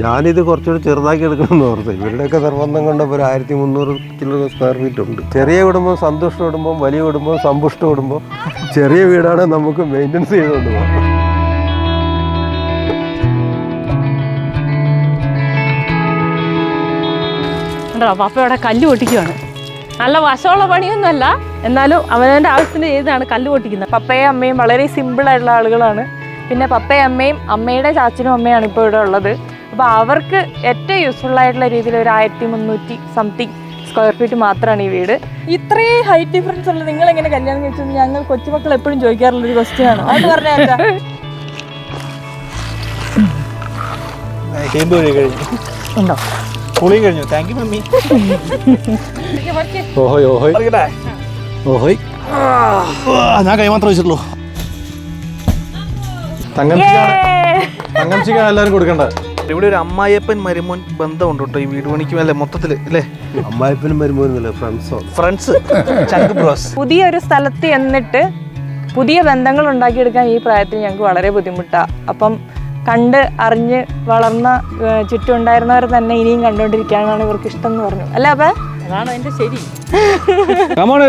ഞാനിത് കുറച്ചുകൂടി ചെറുതാക്കി എടുക്കണമെന്ന് ഓർത്ത്. ഇവരുടെയൊക്കെ നിർബന്ധം കൊണ്ടപ്പോൾ ഒരു ആയിരത്തി മുന്നൂറ് കിലോ സ്ക്വയർ ഫീറ്റ് ഉണ്ട്. ചെറിയ കുടുംബം സന്തുഷ്ട കുടുംബം വലിയ കുടുംബം സമ്പുഷ്ട കുടുംബം ചെറിയ വീടാണ് നമുക്ക് മെയിന്റനൻസ് ചെയ്തുകൊണ്ട് പോകാം. പപ്പ കല്ല് പൊട്ടിക്കുവാണ്. നല്ല വശമുള്ള പണിയൊന്നുമല്ല എന്നാലും അവനവന്റെ ആവശ്യത്തിന് ചെയ്താണ് കല്ല് പൊട്ടിക്കുന്നത്. പപ്പയും അമ്മയും വളരെ സിമ്പിളായിട്ടുള്ള ആളുകളാണ്. പിന്നെ പപ്പയും അമ്മയും അമ്മയുടെ ചാച്ചനും അമ്മയാണ് ഇപ്പോൾ ഇവിടെ ഉള്ളത്. അപ്പോൾ അവർക്ക് ഏറ്റവും യൂസ്ഫുൾ ആയിട്ടുള്ള രീതിയിൽ ഒരു ആയിരത്തി മുന്നൂറ്റി സംതിങ് സ്ക്വയർ ഫീറ്റ് മാത്രമാണ് ഈ വീട്. ഇത്രയും ഹൈറ്റ് ഡിഫറൻസ് ഉള്ള നിങ്ങൾ എങ്ങനെ കല്യാണം കഴിച്ചത് ഞങ്ങൾ കൊച്ചുമക്കൾ എപ്പോഴും ചോദിക്കാറുള്ള ഒരു ക്വസ്റ്റ്യൻ ആണ്. അത് പറഞ്ഞാൽ ഉണ്ടോ? കുളി കഴിഞ്ഞു. Thank you mummy. ഓഹോയ് ഓഹോയ്. ഓഹോയ്. ഞാൻ കൈമാത്രം വെച്ചിട്ടുള്ളൂ. തങ്കംചിക്കാണ് തങ്കംചിക്കാണ് എല്ലാവരും കൊടുക്കേണ്ടത് ഇവിടെ ഒരു അമ്മായിയപ്പൻ മരുമോൻ ബന്ധമുണ്ട് കേട്ടോ ഈ വീട് പണിക്കും അല്ലേ മൊത്തത്തിൽ അല്ലേ? അമ്മായിപ്പനും വരുമ്പോഴൊന്നുമില്ല ഫ്രണ്ട്സോ ഫ്രണ്ട്സ് ചങ്ക് ബ്രോസ് പുതിയൊരു സ്ഥലത്ത് എന്നിട്ട് പുതിയ ബന്ധങ്ങൾ ഉണ്ടാക്കിയെടുക്കാൻ ഈ പ്രായത്തിൽ ഞങ്ങൾക്ക് വളരെ ബുദ്ധിമുട്ടാണ് അപ്പം കണ്ട് അറിഞ്ഞ് വളർന്ന ഏഹ്, ചുറ്റും ഉണ്ടായിരുന്നവർ തന്നെ ഇനിയും കണ്ടുകൊണ്ടിരിക്കാനാണ് ഇവർക്ക് ഇഷ്ടം എന്ന് പറഞ്ഞു. അല്ല അപ്പൊ? അതാണ് അതിന്റെ ശരി. കമോൺ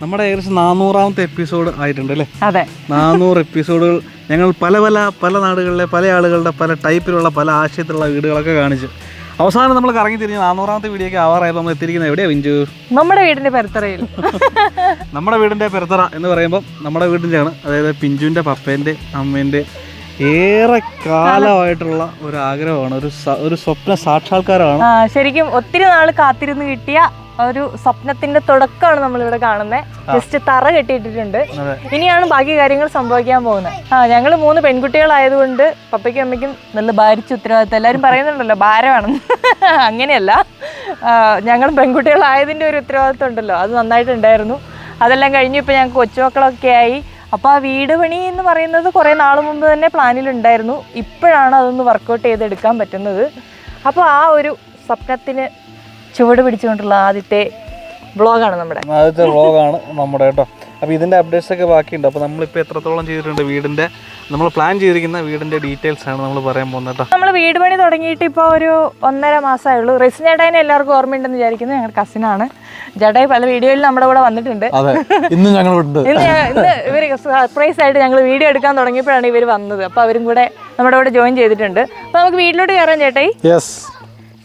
നമ്മുടെ ഏകദേശം നാനൂറാമത്തെ എപ്പിസോഡ് ആയിട്ടുണ്ട് അല്ലേ? അതെ. നാനൂറ് എപ്പിസോഡുകൾ ഞങ്ങൾ പല പല പല നാടുകളിലെ പല ആളുകളുടെ പല ടൈപ്പിലുള്ള പല ആശയത്തിലുള്ള വീടുകളൊക്കെ കാണിച്ചു. അവസാനം നമ്മൾ കറങ്ങി തിരിഞ്ഞ് നാനൂറാമത്തെ വീഡിയോ ഒക്കെ ആവാറായപ്പോൾ നമ്മൾ എത്തിയിരിക്കുന്നത് എവിടെയാ വിഞ്ചു? നമ്മുടെ വീടിന്റെ പെരത്തറയിൽ നമ്മുടെ വീടിന്റെ പെരുത്തറ എന്ന് പറയുമ്പോൾ നമ്മുടെ വീടിന്റെയാണ് അതായത് പിഞ്ചുവിന്റെ പപ്പേന്റെ അമ്മേന്റെ ഏറെ കാലമായിട്ടുള്ള ഒരു ആഗ്രഹമാണ് ഒരു ഒരു സ്വപ്ന സാക്ഷാത്കാരമാണ്. ശരിക്കും ഒത്തിരി നാൾ കാത്തിരുന്ന് കിട്ടിയ ഒരു സ്വപ്നത്തിന്റെ തുടക്കമാണ് നമ്മൾ ഇവിടെ കാണുന്നത് ജസ്റ്റ് തറ കെട്ടിയിട്ടിട്ടുണ്ട്. ഇനിയാണ് ബാക്കി കാര്യങ്ങൾ സംഭവിക്കാൻ പോകുന്നത്. ആ ഞങ്ങൾ മൂന്ന് പെൺകുട്ടികളായതുകൊണ്ട് പപ്പയ്ക്കും അമ്മയ്ക്കും നല്ല ഭാരിച്ച ഉത്തരവാദിത്തം. എല്ലാവരും പറയുന്നുണ്ടല്ലോ ഭാരമാണെന്ന്. അങ്ങനെയല്ല. ഞങ്ങൾ പെൺകുട്ടികളായതിന്റെ ഒരു ഉത്തരവാദിത്തം ഉണ്ടല്ലോ. അത് നന്നായിട്ടുണ്ടായിരുന്നു. അതെല്ലാം കഴിഞ്ഞ് ഇപ്പോൾ ഞങ്ങൾക്ക് കൊച്ചുമക്കളൊക്കെ ആയി. അപ്പോൾ ആ വീട് പണി എന്ന് പറയുന്നത് കുറേ നാൾ മുമ്പ് തന്നെ പ്ലാനിലുണ്ടായിരുന്നു. ഇപ്പോഴാണ് അതൊന്ന് വർക്കൗട്ട് ചെയ്തെടുക്കാൻ പറ്റുന്നത്. അപ്പോൾ ആ ഒരു സ്വപ്നത്തിന് ചുവട് പിടിച്ചുകൊണ്ടുള്ള ആദ്യത്തെ വ്ളോഗാണ് നമ്മുടെ. ആദ്യത്തെ വ്ളോഗാണ് നമ്മുടെ കേട്ടോ. അപ്പോൾ ഇതിന്റെ അപ്ഡേറ്റ്സ് ഒക്കെ ബാക്കിയുണ്ട്. അപ്പോൾ നമ്മളിപ്പോൾ എത്രത്തോളം ചെയ്തിട്ടുണ്ട് വീടിന്റെ നമ്മൾ പ്ലാൻ ചെയ്തിരിക്കുന്ന വീടിന്റെ ഡീറ്റെയിൽസ് ആണ് നമ്മൾ പറയാൻ പോകുന്നത് കേട്ടോ. നമ്മൾ വീട് പണി തുടങ്ങിയിട്ട് ഇപ്പോൾ ഒരു ഒന്നര മാസമേ ഉള്ളൂ. റെസിൻ ജഡായിനെ എല്ലാവർക്കും ഓർമ്മയുണ്ടെന്ന് വിചാരിക്കുന്നു. ഞങ്ങളുടെ കസിനാണ് ജഡായി പല വീഡിയോയിൽ നമ്മുടെ കൂടെ വന്നിട്ടുണ്ട്. ഇന്ന് ഞങ്ങൾ ഇന്ന് ഇന്ന് ഇവർ സർപ്രൈസ് ആയിട്ട് ഞങ്ങൾ വീഡിയോ എടുക്കാൻ തുടങ്ങിയപ്പോഴാണ് ഇവർ വന്നത്. അപ്പോൾ അവരും കൂടെ നമ്മുടെ കൂടെ ജോയിൻ ചെയ്തിട്ടുണ്ട്. അപ്പോൾ നമുക്ക് വീട്ടിലോട്ട് കയറാൻ ചേട്ടായി. യെസ്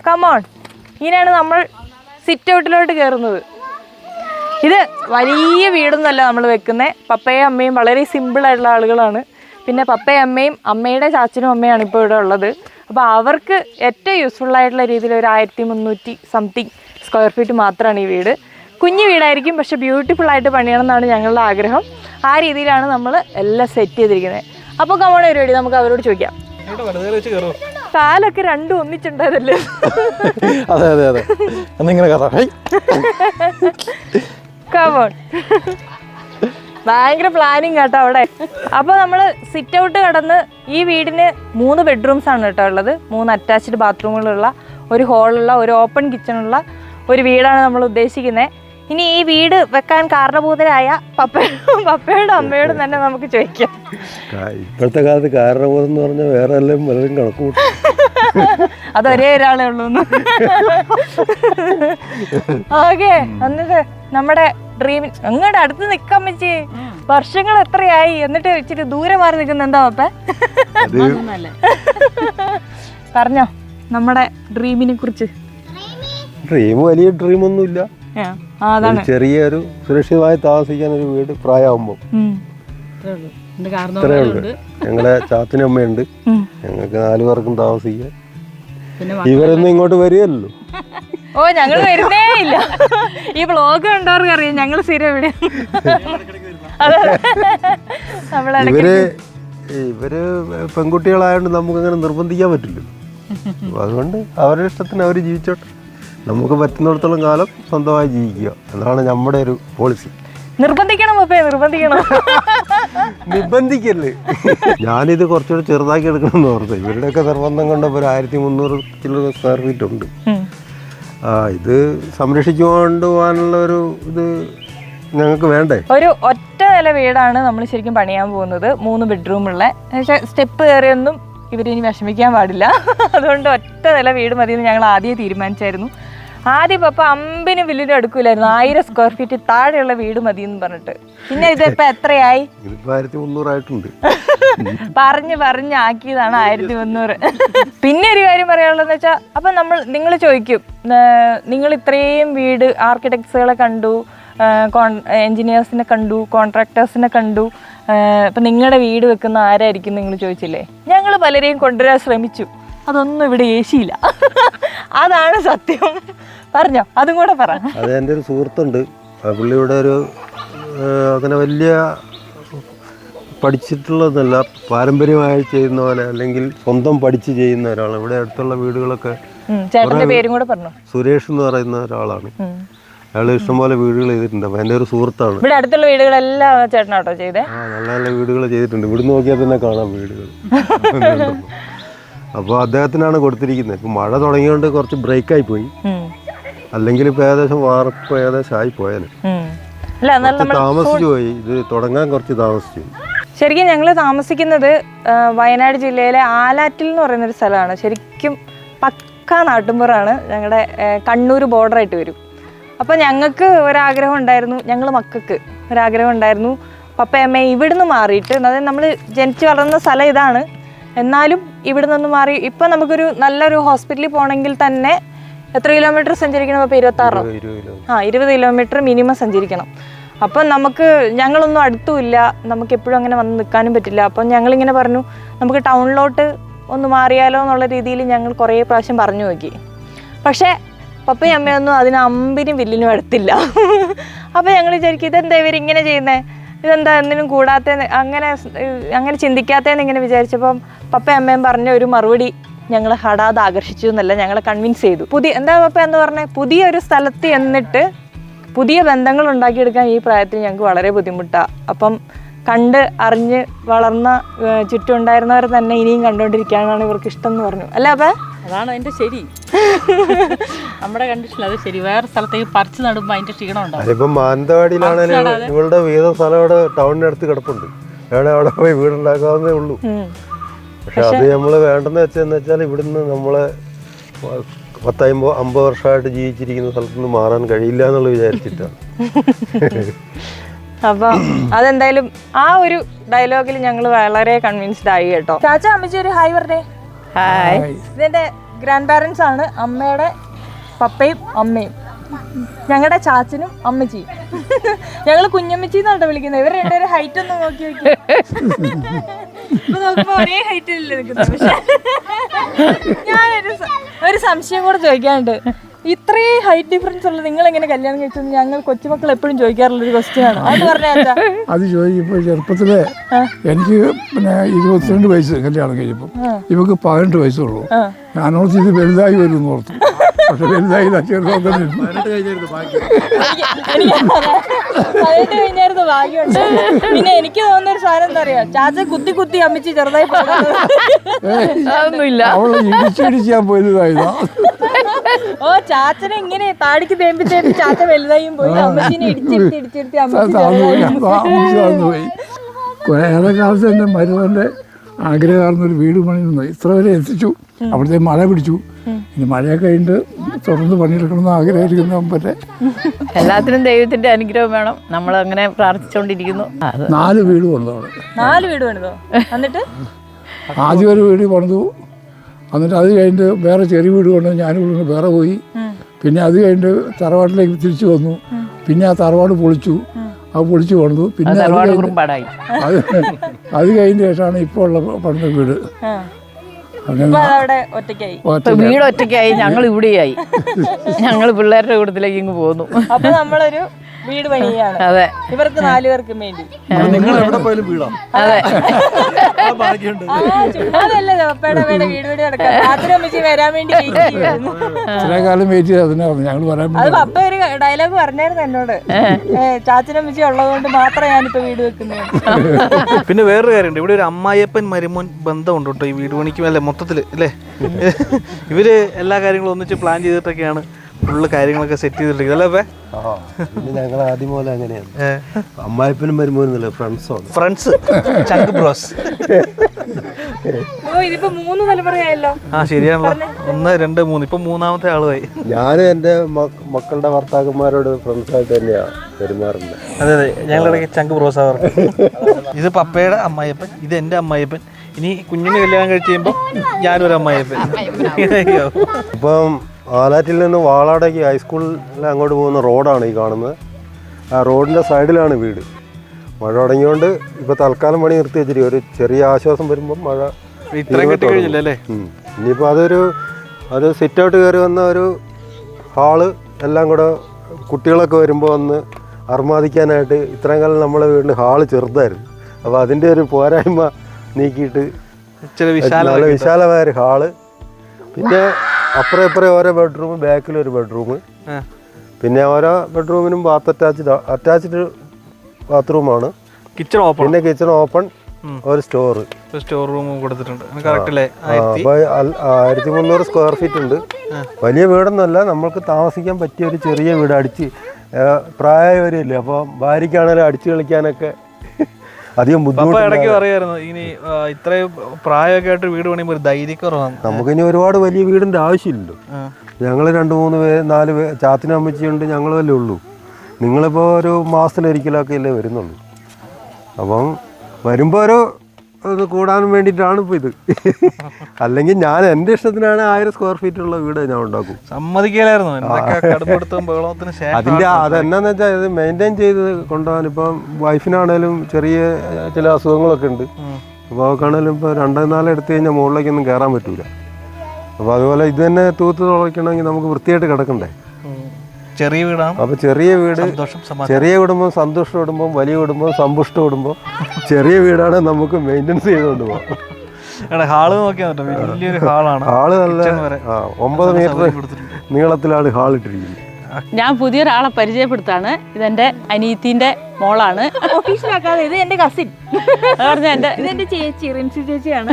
കമോൺ ഇങ്ങനെയാണ് നമ്മൾ സിറ്റ് ഔട്ടിലോട്ട് കയറുന്നത് ഇത് വലിയ വീടൊന്നുമല്ല നമ്മൾ വെക്കുന്നത് പപ്പയും അമ്മയും വളരെ സിമ്പിൾ ആയിട്ടുള്ള ആളുകളാണ്. പിന്നെ പപ്പയും അമ്മയും അമ്മയുടെ ചാച്ചനും അമ്മയാണ് ഇപ്പോൾ ഇവിടെ ഉള്ളത്. അപ്പോൾ അവർക്ക് ഏറ്റവും യൂസ്ഫുൾ ആയിട്ടുള്ള രീതിയിൽ ഒരു ആയിരത്തി മുന്നൂറ്റി സംതിങ് സ്ക്വയർ ഫീറ്റ് മാത്രമാണ് ഈ വീട്. കുഞ്ഞു വീടായിരിക്കും പക്ഷെ ബ്യൂട്ടിഫുൾ ആയിട്ട് പണിയണം എന്നാണ് ഞങ്ങളുടെ ആഗ്രഹം. ആ രീതിയിലാണ് നമ്മൾ എല്ലാം സെറ്റ് ചെയ്തിരിക്കുന്നത്. അപ്പോൾ കമോണ ഒരു പരിപാടി നമുക്ക് അവരോട് ചോദിക്കാം. കാലൊക്കെ രണ്ടും ഒന്നിച്ചുണ്ടായതല്ലേ അതെ അതെ അതെ. എന്നിങ്ങനെ കഥ. കമോൺ ഭയങ്കര പ്ലാനിങ് കേട്ടോ അവിടെ. അപ്പൊ നമ്മൾ സിറ്റ് ഔട്ട് കടന്ന് ഈ വീടിന് മൂന്ന് ബെഡ്റൂംസ് ആണ് കേട്ടോ ഉള്ളത്. മൂന്ന് അറ്റാച്ച്ഡ് ബാത്റൂമുകളുള്ള ഒരു ഹോളുള്ള ഒരു ഓപ്പൺ കിച്ചണുള്ള ഒരു വീടാണ് നമ്മൾ ഉദ്ദേശിക്കുന്നത് ഇനി ഈ വീട് വെക്കാൻ കാരണഭൂതരായ പപ്പ പപ്പയോടും അമ്മയോടും തന്നെ നമുക്ക് ചോദിക്കാം. ഇപ്പോഴത്തെ കാലത്ത് കാരണഭൂതം എന്ന് പറഞ്ഞാൽ വേറെ എല്ലാം പലരും കണക്ക് അത് ഒരേ ഒരാളേ ഉള്ളൂ ഓക്കെ എന്നിട്ട് നമ്മുടെ ഡ്രീമിൻ അങ്ങോട്ട് അടുത്ത് നിൽക്കാൻ പറ്റി വർഷങ്ങൾ എത്രയായി? എന്നിട്ട് ഇച്ചിരി ദൂരെ മാറി നിൽക്കുന്ന എന്താ പപ്പ? പറഞ്ഞോ നമ്മുടെ ഡ്രീമിനെ കുറിച്ച്. ഡ്രീം വലിയ ഡ്രീം ഒന്നുമില്ല. ചെറിയൊരു സുരക്ഷിതമായി താമസിക്കാൻ ഒരു വീട് പ്രായമാകുമ്പോൾ. ഇത്രയേ ഉള്ളൂ. ഞങ്ങളെ ചാത്തിനമ്മയുണ്ട്. ഞങ്ങൾക്ക് നാലു പേർക്കും താമസിക്കാൻ ഇവരൊന്നും ഇങ്ങോട്ട് വരികയല്ലോ ഓ ഞങ്ങൾ വരുന്നേ ഇല്ല. ഈ ബ്ലോഗ് കണ്ടവർക്ക് അറിയാം ഞങ്ങൾ സ്ഥിരം ഇവിടെ. ഇവർ ഇവർ പെൺകുട്ടികളായതുകൊണ്ട് നമുക്ക് അങ്ങനെ നിർബന്ധിക്കാൻ പറ്റില്ല അതുകൊണ്ട് അവരുടെ ഇഷ്ടത്തിന് അവർ ജീവിച്ചോട്ടെ. നമുക്ക് പറ്റുന്നിടത്തോളം കാലം സ്വന്തമായി ജീവിക്കുക. അതാണ് നമ്മുടെ ഒരു പോളിസി നിർബന്ധിക്കണം അപ്പേ നിർബന്ധിക്കണം. നിർബന്ധിക്കല്ലേ? ഞാനിത് കുറച്ചുകൂടെ ചെറുതാക്കി എടുക്കണമെന്ന് ഓർത്ത്. ഇവരുടെയൊക്കെ നിർബന്ധം കൊണ്ടപ്പോൾ ഒരു ആയിരത്തി മുന്നൂറ് കിലോ സ്ക്വയർ ഫീറ്റ് ഉണ്ട്. ആ ഇത് സംരക്ഷിച്ചു പോകാനുള്ള ഒരു ഇത് ഞങ്ങൾക്ക് വേണ്ടേ? ഒരു ഒറ്റ നില വീടാണ് നമ്മൾ ശരിക്കും പണിയാൻ പോകുന്നത്. മൂന്ന് ബെഡ്റൂമുള്ള സ്റ്റെപ്പ് കയറിയൊന്നും ഇവരിനി വിഷമിക്കാൻ പാടില്ല. അതുകൊണ്ട് ഒറ്റ നില വീട് മതി എന്ന് ഞങ്ങൾ ആദ്യം തീരുമാനിച്ചായിരുന്നു. ആദ്യം പപ്പ അമ്പിന് വില്ലിനും എടുക്കൂലായിരുന്നു ആയിരം സ്ക്വയർ ഫീറ്റ് താഴെയുള്ള വീട് മതി എന്ന് പറഞ്ഞിട്ട്. പിന്നെ ഇതിപ്പോ എത്രയായി പറഞ്ഞ് പറഞ്ഞ് ആക്കിയതാണ് ആയിരത്തി മുന്നൂറ്. പിന്നെ ഒരു കാര്യം പറയാനുള്ളത് വെച്ചാൽ അപ്പൊ നമ്മൾ നിങ്ങൾ ചോദിക്കും നിങ്ങൾ ഇത്രയും വീട് ആർക്കിടെക്ട്സുകളെ കണ്ടു എൻജിനീയേഴ്സിനെ കണ്ടു കോൺട്രാക്ടേഴ്സിനെ കണ്ടു ഇപ്പൊ നിങ്ങളുടെ വീട് വെക്കുന്ന ആരായിരിക്കും നിങ്ങൾ ചോദിച്ചില്ലേ? ഞങ്ങൾ പലരെയും കൊണ്ടുവരാൻ ശ്രമിച്ചു. അതൊന്നും ഇവിടെ ഏശിയില്ല. അതാണ് സത്യം. പറഞ്ഞോ അതും കൂടെ പറ. അത് എന്റെ ഒരു സുഹൃത്തുണ്ട്. പുള്ളിയുടെ ഒരു അങ്ങനെ വലിയ പഠിച്ചിട്ടുള്ളതല്ല പാരമ്പര്യമായി ചെയ്യുന്ന പോലെ അല്ലെങ്കിൽ സ്വന്തം പഠിച്ച് ചെയ്യുന്ന ഒരാളാണ് ഇവിടെ അടുത്തുള്ള വീടുകളൊക്കെ സുരേഷ് എന്ന് പറയുന്ന ഒരാളാണ്. അയാൾ ഇഷ്ടംപോലെ വീടുകൾ ചെയ്തിട്ടുണ്ട്. അപ്പം എന്റെ ഒരു സുഹൃത്താണ്. ഇവിടെ അടുത്തുള്ള വീടുകളെല്ലാം ചേട്ടനാട്ടോ ചെയ്തേ? ആ നല്ല നല്ല വീടുകൾ ചെയ്തിട്ടുണ്ട്. ഇവിടുന്ന് നോക്കിയാൽ തന്നെ കാണാം വീടുകൾ. അപ്പോൾ അദ്ദേഹത്തിനാണ് കൊടുത്തിരിക്കുന്നത്. ഇപ്പം മഴ തുടങ്ങിയോണ്ട് കുറച്ച് ബ്രേക്ക് ആയി പോയി അല്ലെങ്കിൽ ഇപ്പം ഏകദേശം വാർപ്പ് ഏകദേശം ആയി പോയാലും താമസിച്ചു പോയി. ഇത് തുടങ്ങാൻ കുറച്ച് താമസിച്ചു ശരിക്കും ഞങ്ങൾ താമസിക്കുന്നത് വയനാട് ജില്ലയിലെ ആലാറ്റിൽ എന്ന് പറയുന്ന ഒരു സ്ഥലമാണ്. ശരിക്കും പക്കാ നാട്ടുമ്പുറാണ് ഞങ്ങളുടെ കണ്ണൂർ ബോർഡറായിട്ട് വരും. അപ്പോൾ ഞങ്ങൾക്ക് ഒരാഗ്രഹം ഉണ്ടായിരുന്നു. ഞങ്ങൾ മക്കൾക്ക് ഒരാഗ്രഹം ഉണ്ടായിരുന്നു. പപ്പയമ്മ ഇവിടുന്ന് മാറിയിട്ട് അതായത് നമ്മൾ ജനിച്ചു വളർന്ന സ്ഥലം ഇതാണ്. എന്നാലും ഇവിടെ നിന്ന് മാറി ഇപ്പം നമുക്കൊരു നല്ലൊരു ഹോസ്പിറ്റലിൽ പോകണമെങ്കിൽ തന്നെ എത്ര കിലോമീറ്റർ സഞ്ചരിക്കണം അപ്പോൾ ഇരുപത്തി ആറ് ആ ഇരുപത് കിലോമീറ്റർ മിനിമം സഞ്ചരിക്കണം. അപ്പം നമുക്ക് ഞങ്ങളൊന്നും അടുത്തുമില്ല. നമുക്ക് എപ്പോഴും അങ്ങനെ വന്ന് നിൽക്കാനും പറ്റില്ല. അപ്പൊ ഞങ്ങൾ ഇങ്ങനെ പറഞ്ഞു നമുക്ക് ടൗണിലോട്ട് ഒന്ന് മാറിയാലോ എന്നുള്ള രീതിയിൽ ഞങ്ങൾ കുറേ പ്രാവശ്യം പറഞ്ഞു നോക്കി. പക്ഷേ പപ്പയും അമ്മയൊന്നും അതിന് അമ്പിനും വില്ലിനും അടുത്തില്ല. അപ്പോൾ ഞങ്ങൾ വിചാരിക്കും ഇതെന്താ ഇവരിങ്ങനെ ചെയ്യുന്നത് ഇതെന്താ എന്തിനും കൂടാത്ത അങ്ങനെ അങ്ങനെ ചിന്തിക്കാത്തതെന്ന് ഇങ്ങനെ വിചാരിച്ചപ്പം പപ്പ അമ്മയും പറഞ്ഞ ഒരു മറുപടി ഞങ്ങൾ ഹടാതെ ആകർഷിച്ചു എന്നല്ല ഞങ്ങളെ കൺവിൻസ് ചെയ്തു. പുതിയ എന്താ പപ്പ എന്ന് പറഞ്ഞാൽ പുതിയ ഒരു സ്ഥലത്ത് എന്നിട്ട് പുതിയ ബന്ധങ്ങൾ ഉണ്ടാക്കിയെടുക്കാൻ ഈ പ്രായത്തിൽ ഞങ്ങൾക്ക് വളരെ ബുദ്ധിമുട്ടാണ് അപ്പം കണ്ട് അറിഞ്ഞ് വളർന്ന ഏർ ചുറ്റുമുണ്ടായിരുന്നവർ തന്നെ ഇനിയും കണ്ടുകൊണ്ടിരിക്കാനാണ് ഇവർക്ക് ഇഷ്ടം എന്ന് പറഞ്ഞു. അല്ലേ അപ്പം അതാണ് അതിന്റെ ശരി. നമ്മുടെ കണ്ടീഷൻ അത് ശരി. വേറെ സ്ഥലത്തേക്ക് പറിച്ചു നടുമ്പോ അതിന്റെ ക്ഷീണം ഉണ്ടാവും. അതിപ്പം മാനന്തവാടിയിലാണെങ്കിലും ഇവളുടെ വീത സ്ഥലം അവിടെ ടൗണിനടുത്ത് കിടപ്പുണ്ട്. വേണേ അവിടെ പോയി വീടുണ്ടാക്കാവുന്നേ ഉള്ളൂ. പക്ഷെ അത് നമ്മൾ വേണ്ടെന്ന് വെച്ചെന്ന് വെച്ചാൽ ഇവിടുന്ന് നമ്മളെ പത്തമ്പത് അമ്പത് വർഷമായിട്ട് ജീവിച്ചിരിക്കുന്ന സ്ഥലത്ത് നിന്ന് മാറാൻ കഴിയില്ല എന്നുള്ള വിചാരിച്ചിട്ടാണ്. അപ്പൊ അതെന്തായാലും ആ ഒരു ഡയലോഗിൽ ഞങ്ങൾ വളരെ കൺവിൻസ്ഡ് ആയി കേട്ടോ. ചാച്ച അമ്മച്ചി ഒരു ഹായ് പറഞ്ഞേ. ഹായ് ഇതെന്റെ ഗ്രാൻഡ് പാരൻസ് ആണ്. അമ്മയുടെ പപ്പയും അമ്മയും. ഞങ്ങളുടെ ചാച്ചനും അമ്മച്ചിയും. ഞങ്ങൾ കുഞ്ഞമ്മച്ചി എന്നാണ് വിളിക്കുന്നത്. ഇവർ രണ്ടുപേരും ഹൈറ്റ് ഒന്ന് നോക്കി നോക്കി. നോക്കുമ്പോ ഒരേ ഹൈറ്റ് നിൽക്കുന്നത് പക്ഷെ ഞാനൊരു ഒരു സംശയം കൂടെ ചോദിക്കാനുണ്ട്. ഇത്രയും ഹൈറ്റ് ഡിഫറൻസ് ഉള്ള നിങ്ങൾ എങ്ങനെ കല്യാണം കഴിച്ചത് ഞങ്ങൾ കൊച്ചുമക്കൾ എപ്പോഴും ചോദിക്കാറുള്ള ഒരു ക്വസ്റ്റ്യൻ ആണ്. അത് അത് ചോദിക്കുമ്പോൾ ചെറുപ്പത്തിൽ എനിക്ക് പിന്നെ ഇരുപത്തിരണ്ട് വയസ്സ് കല്യാണം കഴിഞ്ഞപ്പോൾ ഇവക്ക് പതിനെട്ട് വയസ്സുള്ളൂ. ഞാനോർത്ത് ഇത് വലുതായി വരും എന്ന് ഓർത്തു. പക്ഷെ വലുതായില്ല പതിനെട്ട് കഴിഞ്ഞായിരുന്നു ഭാഗ്യമുണ്ട് പിന്നെ എനിക്ക് തോന്നുന്ന ഒരു സാധനം എന്താ പറയാ ചാച്ച കുത്തി കുത്തി അമ്മിച്ച് ചെറുതായി പോകാൻ അതൊന്നുമില്ല. അവളെ ഇടിച്ചിടിച്ച് ഞാൻ ഓ ചാച്ചനെ ഇങ്ങനെ താടിക്ക് തേമ്പി തേമ്പി ചാച്ച വലുതായും പോയി. അമ്മച്ചിനെ ഇടിച്ചിരുത്തി ഇടിച്ചിരുത്തി അമ്മച്ചി താഴ്ന്നു പോയി. ചെറുതായും. താമസിച്ച് താഴ്ന്നു പോയി. കാലത്ത് എന്റെ മരുമന്റെ ആഗ്രഹമായിരുന്ന ഒരു വീട് പണിയുന്നു ഇത്ര വരെ എത്തിച്ചു. അവിടുത്തെ മഴ പിടിച്ചു. ഇനി മഴയൊക്കെ കഴിഞ്ഞിട്ട് തുടർന്ന് പണിയെടുക്കണമെന്ന് ആഗ്രഹിക്കുന്ന പറ്റേ എല്ലാത്തിനും ദൈവത്തിന്റെ അനുഗ്രഹം വേണം. നമ്മൾ അങ്ങനെ പ്രാർത്ഥിച്ചുകൊണ്ടിരിക്കുന്നു നാല് വീട് പണിതോ നാല് വീട് പണിതോ? എന്നിട്ട്? ആദ്യം ഒരു വീട് പണിതു. എന്നിട്ട് അത് കഴിഞ്ഞിട്ട് വേറെ ചെറിയ വീട് കൊണ്ട് ഞാനും ഇവിടെ വേറെ പോയി. പിന്നെ അത് കഴിഞ്ഞിട്ട് തറവാട്ടിലേക്ക് തിരിച്ചു വന്നു. പിന്നെ ആ തറവാട് പൊളിച്ചു. അത് പൊളിച്ചു കൊണ്ടു. പിന്നെ അത് കഴിഞ്ഞ് കുറുമ്പാടായി. അത് അത് കഴിഞ്ഞ ശേഷമാണ് ഇപ്പോൾ ഉള്ള പണിത വീട്. വീട് ഒറ്റയ്ക്കായി ഞങ്ങൾ ഇവിടെയായി. ഞങ്ങൾ പിള്ളേരുടെ കൂട്ടത്തിലേക്ക് ഇങ്ങ് പോന്നു. അപ്പൊ നമ്മളൊരു വീട് പണിയാണ് അതെ. ഇവർക്ക് നാലു പേർക്കും വേണ്ടി നിങ്ങൾ എവിടെ പോയാലും വീടാ. അതെ. ചുമ്മാതല്ലേ പപ്പയുടെ വീട് വീട് കിടക്കാൻ. രാത്രി അമ്മച്ചി വരാൻ വേണ്ടി ഇത്രയും കാലം വെയിറ്റ് ചെയ്ത് അതിനാണ് ഞങ്ങൾ പറയാൻ അത് പപ്പ ഒരു ഡയലോഗ് പറഞ്ഞായിരുന്നു എന്നോട്. ഏ. ചാച്ചനമ്മച്ചി ഉള്ളതുകൊണ്ട് മാത്രം ഞാനിപ്പോ വീട് വെക്കുന്നത് പിന്നെ വേറൊരു കാര്യമുണ്ട്. ഇവിടെ ഒരു അമ്മായിയപ്പൻ മരുമോൻ ബന്ധമുണ്ട് കേട്ടോ ഈ വീട് പണിക്കും അല്ലേ മൊത്തത്തിൽ അല്ലേ? ഇവർ എല്ലാ കാര്യങ്ങളും ഒന്നിച്ച് പ്ലാൻ ചെയ്തിട്ടൊക്കെയാണ്. ഫുള്ള് കാര്യങ്ങളൊക്കെ സെറ്റ് ചെയ്തിട്ടുണ്ട് അല്ലേ ഞങ്ങൾ ആദ്യം പോലെ അങ്ങനെയാണ്. അമ്മായിപ്പനും വരുമ്പോഴൊന്നുമില്ല ഫ്രണ്ട്സോ ഫ്രണ്ട്സ് ചങ്ക് ബ്രോസ് ആ ശരിയാണല്ലോ. ഒന്ന് രണ്ട് മൂന്ന്. ഇപ്പൊ മൂന്നാമത്തെ ആളുമായി. ഞാൻ എന്റെ മക്കളുടെ ഭർത്താക്കന്മാരോട് ഫ്രണ്ട്സായിട്ട് തന്നെയാണ് പെരുമാറുന്നത്. അതെ അതെ. ഞങ്ങളുടെ ചങ്ക് ബ്രോസ് പ്രോത്സാഹർ ഇത് പപ്പയുടെ അമ്മായിയപ്പൻ ഇത് എന്റെ അമ്മായിയപ്പൻ. ഇനി കുഞ്ഞിന് കല്യാണം കഴിച്ച് കഴിയുമ്പോൾ ഞാനൊരു അമ്മായിയപ്പൻ. അയ്യോ. ഇപ്പം ആലാറ്റിൽ നിന്ന് വാളാടേക്ക് ഹൈസ്കൂളിൽ അങ്ങോട്ട് പോകുന്ന റോഡാണ് ഈ കാണുന്നത്. ആ റോഡിന്റെ സൈഡിലാണ് വീട്. മഴ തുടങ്ങിയോണ്ട് ഇപ്പൊ തൽക്കാലം പണി നിർത്തി വെച്ചിരിക്കും ഒരു ചെറിയ ആശ്വാസം വരുമ്പോൾ മഴ. ഇനിയിപ്പോൾ അതൊരു അത് സിറ്റ് ഔട്ട് കയറി വന്ന ഒരു ഹാൾ എല്ലാം കൂടെ കുട്ടികളൊക്കെ വരുമ്പോൾ ഒന്ന് അർമാദിക്കാനായിട്ട് ഇത്രയും കാലം നമ്മളെ വീടിന് ഹാൾ ചെറുതായിരുന്നു. അപ്പോൾ അതിന്റെ ഒരു പോരായ്മ നീക്കിയിട്ട് നല്ല വിശാലമായ ഒരു ഹാൾ പിന്നെ അപ്പുറം ഇപ്പുറം ഓരോ ബെഡ്റൂം ബാക്കിൽ ഒരു ബെഡ്റൂം പിന്നെ ഓരോ ബെഡ്റൂമിനും ബാത്ത് അറ്റാച്ച്ഡ് അറ്റാച്ച്ഡ് ബാത്റൂമാണ് കിച്ചൺ ഓപ്പൺ പിന്നെ കിച്ചൺ ഓപ്പൺ ഒരു സ്റ്റോർ സ്റ്റോർ റൂം കൊടുത്തിട്ടുണ്ട്. ആയിരത്തി മുന്നൂറ് സ്ക്വയർ ഫീറ്റ് ഉണ്ട്. വലിയ വീടൊന്നുമല്ല നമ്മൾക്ക് താമസിക്കാൻ പറ്റിയ ഒരു ചെറിയ വീട് അടിച്ച് പ്രായവരില്ലേ അപ്പോൾ ഭാര്യയ്ക്കാണെങ്കിലും അടിച്ചു കളിക്കാനൊക്കെ അധികം ബുദ്ധിമുട്ട് ഇടയ്ക്ക് പറയായിരുന്നു ഇനി ഇത്രയും പ്രായമൊക്കെ ആയിട്ട് വീട് പണിയുമ്പോൾ ഒരു ധൈര്യക്കുറവാണ് നമുക്കിനി ഒരുപാട് വലിയ വീടിന്റെ ആവശ്യമില്ലല്ലോ. ഞങ്ങൾ രണ്ട് മൂന്ന് പേര് നാല് പേര് ചാത്തിനും അമ്മച്ചിയുണ്ട് ഞങ്ങളല്ലേ ഉള്ളൂ. നിങ്ങളിപ്പോൾ ഒരു മാസത്തിലൊരിക്കലൊക്കെ അല്ലേ വരുന്നുള്ളൂ? അപ്പം വരുമ്പോൾ ഒരു ഇത് കൂടാൻ വേണ്ടിയിട്ടാണ് ഇപ്പോൾ ഇത്. അല്ലെങ്കിൽ ഞാൻ എന്റെ ഇഷ്ടത്തിനാണ് ആയിരം സ്ക്വയർ ഫീറ്റ് ഉള്ള വീട് ഞാൻ ഉണ്ടാക്കും. സമ്മതിക്കലായിരുന്നു. അതിന്റെ അതെന്നാന്ന് വെച്ചാൽ ഇത് മെയിന്റെയിൻ ചെയ്ത് കൊണ്ടുപോകാൻ ഇപ്പം വൈഫിനാണേലും ചെറിയ ചില അസുഖങ്ങളൊക്കെ ഉണ്ട്. അപ്പോൾ അവൾക്കാണേലും ഇപ്പോൾ രണ്ടോ നാലോ എടുത്തു കഴിഞ്ഞാൽ മുകളിലേക്കൊന്നും കയറാൻ പറ്റൂല. അപ്പോൾ അതുപോലെ ഇത് തന്നെ തൂത്ത് തുളയ്ക്കണമെങ്കിൽ നമുക്ക് വൃത്തിയായിട്ട് കിടക്കണ്ടേ. ചെറിയ വീടാണ്. അപ്പോൾ ചെറിയ വീട് ചെറിയ കുടുംബം സന്തുഷ്ട കുടുംബം വലിയ കുടുംബം സമ്പുഷ്ട കുടുംബം ചെറിയ വീടാണ് നമുക്ക് മെയിന്റെനൻസ് ചെയ്തുകൊണ്ട് പോകാം. ഹാൾ നോക്കിയാൽ വലിയൊരു ഹാളാണ്. ഹാൾ നല്ല ഒമ്പത് മീറ്റർ നീളത്തിലാണ് ഹാൾ ഇട്ടിരിക്കുന്നത്. ഞാൻ പുതിയൊരാളെ പരിചയപ്പെടുത്താണ്. ഇതെന്റെ അനിയത്തിന്റെ മോളാണ്. ഇത് എന്റെ കസിൻ എന്റെ ഇതെന്റെ ചേച്ചി റിൻസി ചേച്ചിയാണ്.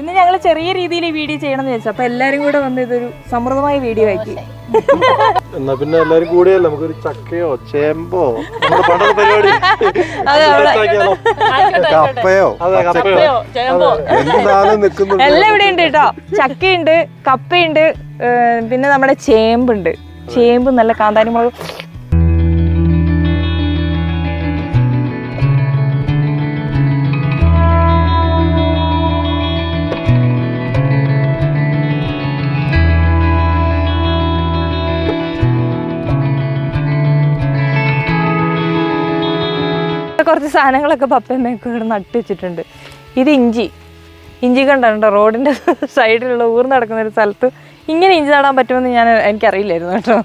ഇന്ന് ഞങ്ങൾ ചെറിയ രീതിയിൽ വീഡിയോ ചെയ്യണമെന്ന് വെച്ചു അപ്പൊ എല്ലാരും കൂടെ വന്ന് ഇതൊരു സമൃദ്ധമായ വീഡിയോ ആക്കി. എന്നാ പിന്നെ എല്ലാരും കൂടിയല്ല? നമുക്കൊരു ചക്കയോ ചേമ്പോ? കപ്പയോ? എല്ലാം ഇവിടെ ഉണ്ട് കേട്ടോ. ചക്കയുണ്ട് കപ്പയുണ്ട് പിന്നെ നമ്മുടെ ചേമ്പുണ്ട്. ചേമ്പ് നല്ല കാന്താരി മുളക്. കുറച്ച് സാധനങ്ങളൊക്കെ പപ്പയമ്മയൊക്കെ ഇവിടെ നട്ട് വെച്ചിട്ടുണ്ട് ഇത് ഇഞ്ചി. ഇഞ്ചി കണ്ടോ റോഡിന്റെ സൈഡിലുള്ള ഊർന്ന് നടക്കുന്ന ഒരു സ്ഥലത്ത് ഇങ്ങനെ ഇഞ്ചി നടാൻ പറ്റുമെന്ന് ഞാൻ എനിക്കറിയില്ലായിരുന്നു കേട്ടോ.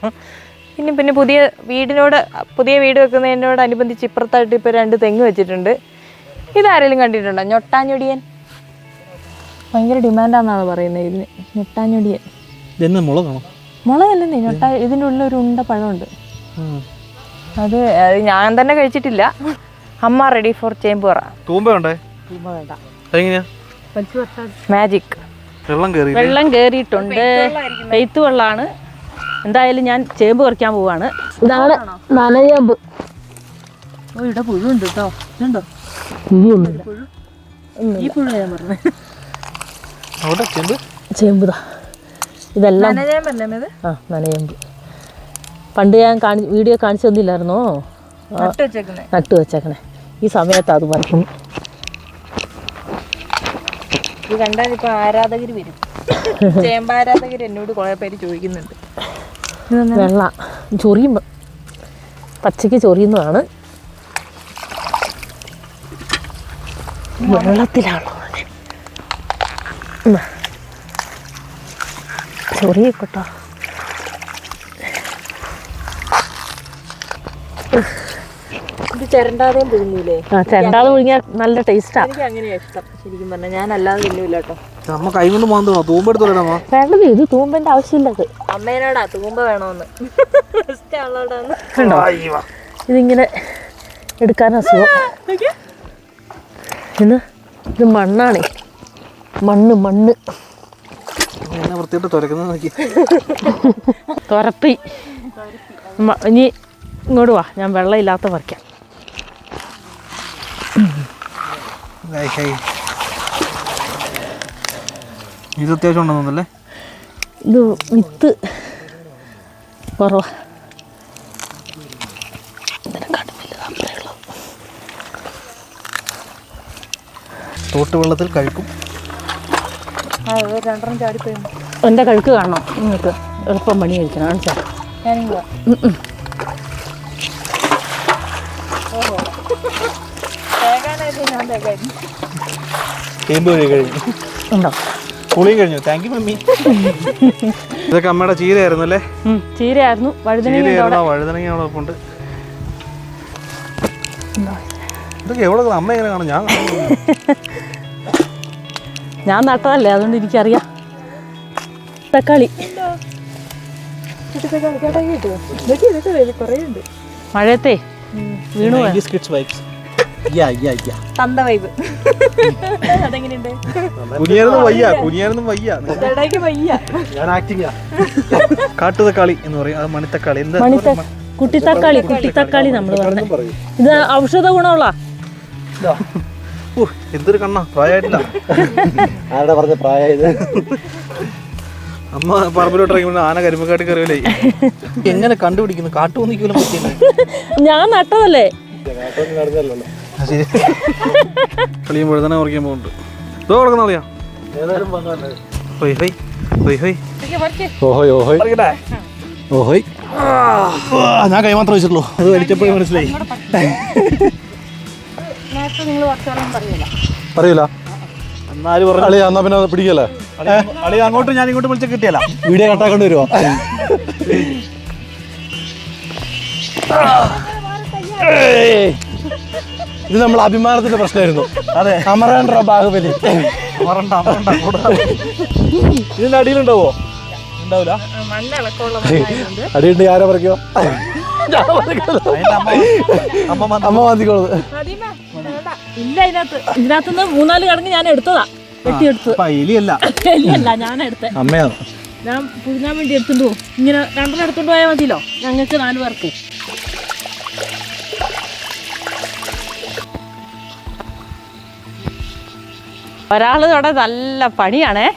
പിന്നെ പിന്നെ പുതിയ വീടിനോട് പുതിയ വീട് വെക്കുന്നതിനോടനുബന്ധിച്ച് ഇപ്പുറത്തായിട്ട് ഇപ്പോൾ രണ്ട് തെങ്ങ് വെച്ചിട്ടുണ്ട്. ഇതാരെങ്കിലും കണ്ടിട്ടുണ്ടോ? ഞൊട്ടാഞ്ഞൊടിയൻ. ഭയങ്കര ഡിമാൻഡാണെന്നാണ് പറയുന്നത് ഇതിന്. ഞൊട്ടാഞ്ഞൊടിയൻ. മുളകല്ലേ മുളകാണോ? മുളകല്ലെന്നേ ഞൊട്ടാ ഇതിന്റെ ഉള്ളിൽ ഒരു ഉണ്ട പഴമുണ്ട്. അത് ഞാൻ തന്നെ കഴിച്ചിട്ടില്ല. അമ്മ റെഡി ഫോർ ചേമ്പ് പറ അതെങ്ങനെയാ? മാജിക് വെള്ളം കയറി വെള്ളം കേറിയിട്ടുണ്ട്. പെയ്ത്ത് വെള്ളമാണ് എന്തായാലും ഞാൻ ചേമ്പ് പറിക്കാൻ പോവാണ്. ഇതാണ് നനചേമ്പ് ഓ ഇവിടെ പുഴുണ്ട് കേട്ടോ ഇതുണ്ടോ? ഈ പുഴു ഞാൻ പറഞ്ഞു. അവിടെ ചെമ്പ്? ചേമ്പുതാ. ഇതെല്ലാം ആ നനചേമ്പ് പണ്ട് ഞാൻ കാണി വീഡിയോ കാണിച്ചു തന്നില്ലായിരുന്നോ? നട്ട് വെച്ചേക്കണേ. ഈ സമയത്ത് അത് പറിക്കും ഇത് കണ്ടാൽ ഇപ്പൊ ആരാധകർ വരും. ചേമ്പാരാധകർ എന്നോട് കുറെ പേര് ചോദിക്കുന്നുണ്ട്. വെള്ള. ചൊറിയും പച്ചയ്ക്ക് ചൊറിയുന്നതാണ്. വെള്ളത്തിലാണോ ചൊറിയക്കട്ടോ ഇത് ചിരണ്ടാതെയും പുഴുങ്ങൂലേ? ആ ചെണ്ടാതെ നല്ല ടേസ്റ്റാ എനിക്ക് അങ്ങനെയാ ഇഷ്ടം. ശരിക്കും പറഞ്ഞാൽ ഞാൻ അല്ലാതെ തിന്നൂല കേട്ടോ. നമ്മ കൈ കൊണ്ട് വേണ്ടത് ഇത് തൂമ്പന്റെ ആവശ്യമില്ലത്. അമ്മേനോടാ തൂമ്പ വേണോന്ന്. കണ്ടോ? ഇതിങ്ങനെ എടുക്കാൻ അസുഖം. ഇത് ഇത് മണ്ണാണേ. മണ്ണ് മണ്ണ്. എന്നെ വൃത്തിയിട്ട് തുരക്കുന്നത് നോക്കി. തുരപ്പി ഇനി ഇങ്ങോട്ട് വാ. ഞാൻ വെള്ളമില്ലാത്ത പറിക്കാം. ഇത് അത്യാവശ്യം ഉണ്ടെന്ന് തോന്നുന്നല്ലേ ഇത് വിത്ത് കുറവാ. തോട്ട് വെള്ളത്തിൽ കഴിക്കും. എന്റെ കഴുക്ക് കാണണം. നിങ്ങൾക്ക് എളുപ്പം പണി കഴിക്കണം കാണിച്ചാ. ചേമ്പ് കഴി കഴിഞ്ഞു. ഉണ്ടോ? പുളിയും കഴിഞ്ഞു. Thank you mummy. ഇതൊക്കെ അമ്മയുടെ ചീരയായിരുന്നു അല്ലേ? ചീരയായിരുന്നു. വഴുതനങ്ങ ചീരയായിരുന്നു. വഴുതനങ്ങ അവിടെ ഉണ്ട്? ഇതൊക്കെ എവിടെ അമ്മ എങ്ങനെ കാണും? ഞാൻ ഞാൻ നട്ടതല്ലേ? അതുകൊണ്ട് എനിക്കറിയാം. തക്കാളി. മഴയത്തെ വീണു തന്ത വൈബ് അതെങ്ങനെയുണ്ട്? കുനിയാനൊന്നും വയ്യ കുനിയാനൊന്നും വയ്യ. ചേട്ടായിക്ക് വയ്യ. ഞാൻ ആക്ടിങ് കാട്ടുതക്കാളി എന്ന് പറയും അത് മണിത്തക്കാളി. എന്താ മണിത്ത കുട്ടിത്തക്കാളി കുട്ടിത്തക്കാളി നമ്മൾ പറഞ്ഞത്. ഇത് ഔഷധ ഗുണമുള്ള? എന്തൊരു കണ്ണാ പ്രായമായിട്ടില്ല. ആരുടെ പറഞ്ഞ പ്രായത് അമ്മ പറമ്പിലോട്ട് ആന കരിമ്പക്കാട്ടി കറിയില്ലേ എങ്ങനെ കണ്ടുപിടിക്കുന്നു? കാട്ടുപന്നിക്കലും ഞാൻ നട്ടതല്ലേ? ശരി. കളിയും വഴുതന കുറയ്ക്കാൻ പോകുന്നുണ്ട്. ഇതോ കിടക്കുന്ന കളിയാ ഹൊയ് ഹൊയ് ഹൊയ് ഹൊയ്. ഓഹോയ് ഞാൻ കൈമാത്രം വെച്ചിട്ടുള്ളൂ. അത് വലിച്ചപ്പോഴേ മനസ്സിലായി. പറയൂല. എന്നാലും പറഞ്ഞു അളിയാ എന്നാ പിന്നെ പിടിക്കല്ലേ? അളി അങ്ങോട്ടും ഞാൻ ഇങ്ങോട്ട് വിളിച്ച കിട്ടിയല്ല. വീഡിയോ കട്ടാക്കൊണ്ട് വരുമോ ഇത് നമ്മൾ അഭിമാനത്തിന്റെ പ്രശ്നമായിരുന്നു. അതെ. അമറേണ്ട ബാഹുബലി അമരണ്ട. ഇതിന്റെ അടിയിലുണ്ടാവോ? ഉണ്ടാവില്ല അടിയുണ്ട് ആരോ പറിക്കോ? അതിന്റെ അമ്മ മാന്തിക്കോളത് ഇല്ല ഇതിനകത്ത് ഇതിനകത്തുനിന്ന് മൂന്നാൽ കടങ്ങ് ഞാൻ എടുത്തതാ. ഞാൻ എടുത്തേ. അമ്മയാണ് ഞാൻ പുഴുങ്ങാൻ വേണ്ടി എടുത്തുണ്ടോ പോകും ഇങ്ങനെ രണ്ടെണ്ണം എടുത്തോണ്ട് പോയാൽ മതിയല്ലോ ഞങ്ങൾക്ക് നാല് പേർക്ക്. ഒരാൾ ഇവിടെ നല്ല പണിയാണേ.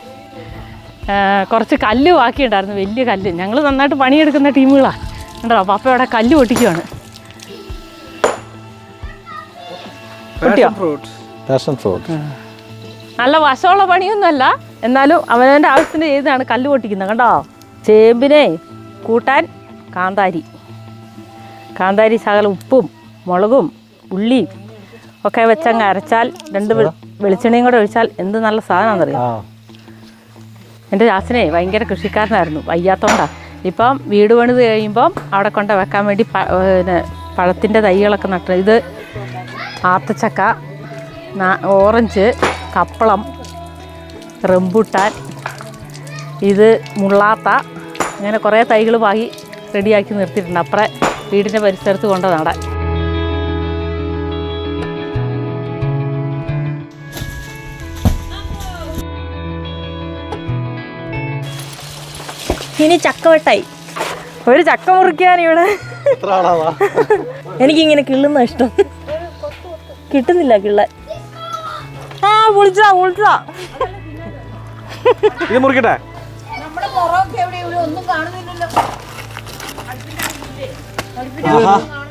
കുറച്ച് കല്ല് ബാക്കിയുണ്ടായിരുന്നു. വലിയ കല്ല്. ഞങ്ങൾ നന്നായിട്ട് പണിയെടുക്കുന്ന ടീമുകളാണ് ഉണ്ടോ പപ്പ അവിടെ കല്ല് പൊട്ടിക്കുവാണ്. നല്ല വശമുള്ള പണിയൊന്നുമല്ല. എന്നാലും അവനവന്റെ ആവശ്യത്തിന് ചെയ്താണ് കല്ല് പൊട്ടിക്കുന്നത്? കണ്ടോ? ചേമ്പിനെ കൂട്ടാൻ കാന്താരി. കാന്താരി ശകലം ഉപ്പും മുളകും ഉള്ളിയും ഒക്കെ വെച്ചങ്ങ് അരച്ചാൽ രണ്ട് വെളിച്ചെണ്ണയും കൂടെ ഒഴിച്ചാൽ എന്ത് നല്ല സാധനമാണെന്നറിയാം? എന്റെ ചാച്ചനെ ഭയങ്കര കൃഷിക്കാരനായിരുന്നു വയ്യാത്തോണ്ടാ. ഇപ്പം വീട് പണിത് കഴിയുമ്പം അവിടെ കൊണ്ട് വെക്കാൻ വേണ്ടി പിന്നെ പഴത്തിന്റെ തൈകളൊക്കെ നട്ടു ഇത് ആത്തച്ചക്ക ഓറഞ്ച് കപ്പളം റംബുട്ടാൻ ഇത് മുള്ളാത്ത അങ്ങനെ കുറേ തൈകൾ വാങ്ങി റെഡിയാക്കി നിർത്തിയിട്ടുണ്ട്. അപ്പുറം വീടിന്റെ പരിസരത്ത് കൊണ്ട് നടാൻ ഇനി ചക്കവട്ടായി. ഒരു ചക്ക മുറിക്കാൻ ഇവിടെ. എനിക്ക് ഇങ്ങനെ എനിക്കിങ്ങനെ കിള്ളുന്ന ഇഷ്ടം. കിട്ടുന്നില്ല കിള്ളാൻ ആ പൊളിച്ചാ പൊളിച്ചാ ഇത് മുറിക്കട്ടെ?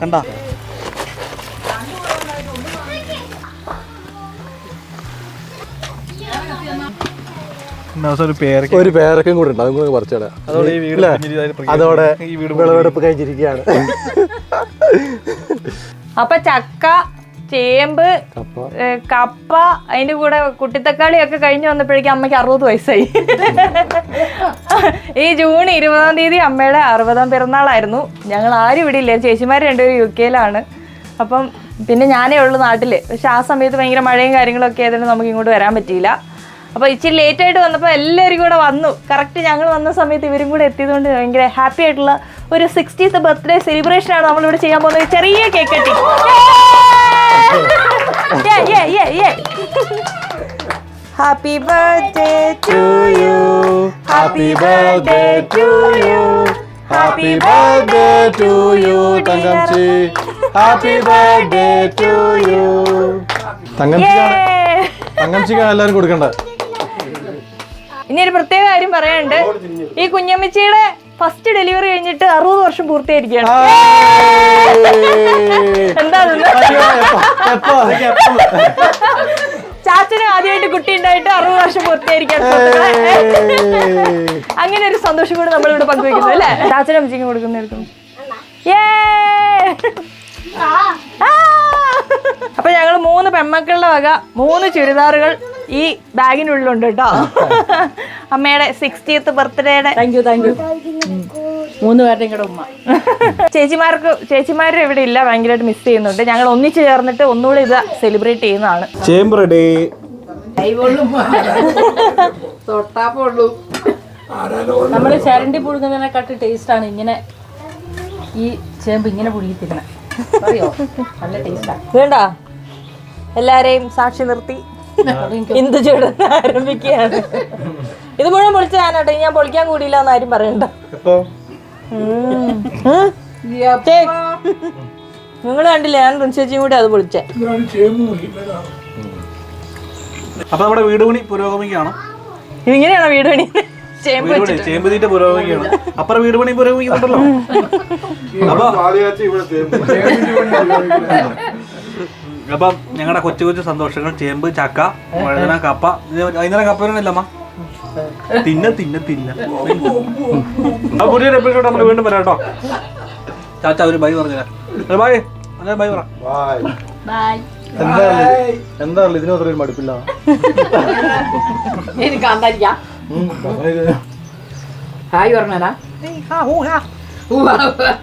കണ്ടാ. ഒരു പേരക്ക ഒരു പേരക്കും കൂടെ ഉണ്ട്. അതും കൂടെ പറിച്ചേടാ അതോടെ വിളവെടുപ്പ് കഴിഞ്ഞിരിക്കുകയാണ്. അപ്പൊ ചക്ക ചേമ്പ് കപ്പ. അതിന്റെ കൂടെ കുട്ടിത്തക്കാളി ഒക്കെ കഴിഞ്ഞു വന്നപ്പോഴേക്കും അമ്മയ്ക്ക് അറുപത് വയസ്സായി. ഈ ജൂൺ ഇരുപതാം തീയതി അമ്മയുടെ അറുപതാം പിറന്നാളായിരുന്നു. ഞങ്ങൾ ആരും ഇവിടെ ഇല്ല. ചേച്ചിമാർ രണ്ടുപേരും യു കെയിലാണ്. അപ്പം പിന്നെ ഞാനേ ഉള്ളൂ നാട്ടിൽ പക്ഷെ ആ സമയത്ത് ഭയങ്കര മഴയും കാര്യങ്ങളൊക്കെ ആയതുകൊണ്ട് നമുക്ക് ഇങ്ങോട്ട് വരാൻ പറ്റിയില്ല. അപ്പോൾ ഇച്ചിരി ലേറ്റ് ആയിട്ട് വന്നപ്പോൾ എല്ലാവരും കൂടെ വന്നു. കറക്റ്റ് ഞങ്ങൾ വന്ന സമയത്ത് ഇവരും കൂടെ എത്തിയതുകൊണ്ട് ഭയങ്കര ഹാപ്പി ആയിട്ടുള്ള ഒരു സിക്സ്റ്റീത്ത് ബർത്ത്ഡേ സെലിബ്രേഷൻ ആണ് നമ്മളിവിടെ ചെയ്യാൻ പോകുന്നത്. ചെറിയ കേക്ക് കട്ടി. Happy birthday to you happy birthday to you happy birthday to you Thangamchi happy birthday to you തങ്കംചിക്കാണ്! തങ്കംചിക്കാണ് എല്ലാവരും കൊടുക്കണ്ടേ ഇനി ഒരു പ്രത്യേക കാര്യം പറയാനുണ്ട്. ഈ കുഞ്ഞമ്മച്ചിയുടെ ഫസ്റ്റ് ഡെലിവറി കഴിഞ്ഞിട്ട് അറുപത് വർഷം പൂർത്തിയായിരിക്കുകയാണ്? ചാച്ചന് ആദ്യമായിട്ട് കുട്ടി ഉണ്ടായിട്ട് അറുപത് വർഷം പൂർത്തിയായിരിക്കുകയാണ് അങ്ങനെ ഒരു സന്തോഷം കൂടെ നമ്മളിവിടെ പങ്കുവെക്കുന്നു അല്ലേ? ചാച്ചനും അമ്മച്ചിക്കും കൊടുക്കുന്നവർക്കും ഏ ആ! അപ്പൊ ഞങ്ങൾ മൂന്ന് പെമ്മക്കളുടെ വക മൂന്ന് ചുരിദാറുകൾ ഈ ബാഗിനുള്ളിലുണ്ട് കേട്ടോ. അമ്മയുടെ സിക്സ്റ്റീത്ത് ബർത്ത്ഡേയുടെ താങ്ക് യു താങ്ക് യു മൂന്ന് പേരുടെയും കൂടെ ഉമ്മ. ചേച്ചിമാർക്ക് ചേച്ചിമാരും ഇവിടെ ഇല്ല ഭയങ്കരമായിട്ട് മിസ് ചെയ്യുന്നുണ്ട്. ഞങ്ങൾ ഒന്നിച്ചു ചേർന്നിട്ട് ഒന്നുകൂടി ഇത് സെലിബ്രേറ്റ് ചെയ്യുന്നതാണ്. ചേമ്പ് റെഡി നമ്മൾ ചരണ്ടി പുഴുങ്ങുന്നതിനെക്കാട്ടി ആണ് ഇങ്ങനെ ഈ ചേമ്പ് ഇങ്ങനെ പുഴുങ്ങി വേണ്ട. എല്ലാരെയും സാക്ഷി നിർത്തി. ഇന്ദു ചൂടൻ ആരംഭിക്കുകയാണ്. ഇത് മുഴുവൻ പൊളിച്ച ഞാനാട്ടെ. ഇനി ഞാൻ പൊളിക്കാൻ കൂടിയില്ല എന്ന് ആരും പറയണ്ട. നിങ്ങൾ കണ്ടില്ലേ? ഞാൻ റിൻസേച്ചിയും കൂടി അത് പൊളിച്ചേ. അപ്പൊ നമ്മുടെ വീട് പണി പുരോഗമിക്കുകയാണ്? ഇതിങ്ങനെയാണോ വീട് പണി? ചേമ്പ് വീട് പണി ചേമ്പ് തീറ്റ പുരോഗമിക്കുകയാണ്. അപ്പുറം വീട് പണി പുരോഗമിക്കുന്നുണ്ടല്ലോ. അപ്പൊ അപ്പം ഞങ്ങളുടെ കൊച്ചു കൊച്ചു സന്തോഷങ്ങൾ. ചേമ്പ് ചക്ക വഴുതന കപ്പ. വൈകുന്നേരം കപ്പ വരണില്ലമ്മ തിന്ന തിന്ന തിന്ന. അപ്പൊ പുതിയൊരു എപ്പിസോഡ് നമ്മൾ വീണ്ടും വരാം കേട്ടോ. ചാച്ച ഒരു ബൈ പറഞ്ഞുതരാം. ബൈ. അതെ ബൈ പറ. ബൈ. എന്താ ഇതിനത്ര ഒരു മടുപ്പില്ല. എനിക്ക് കാന്താരിക്കാം ഹായ് പറഞ്ഞാ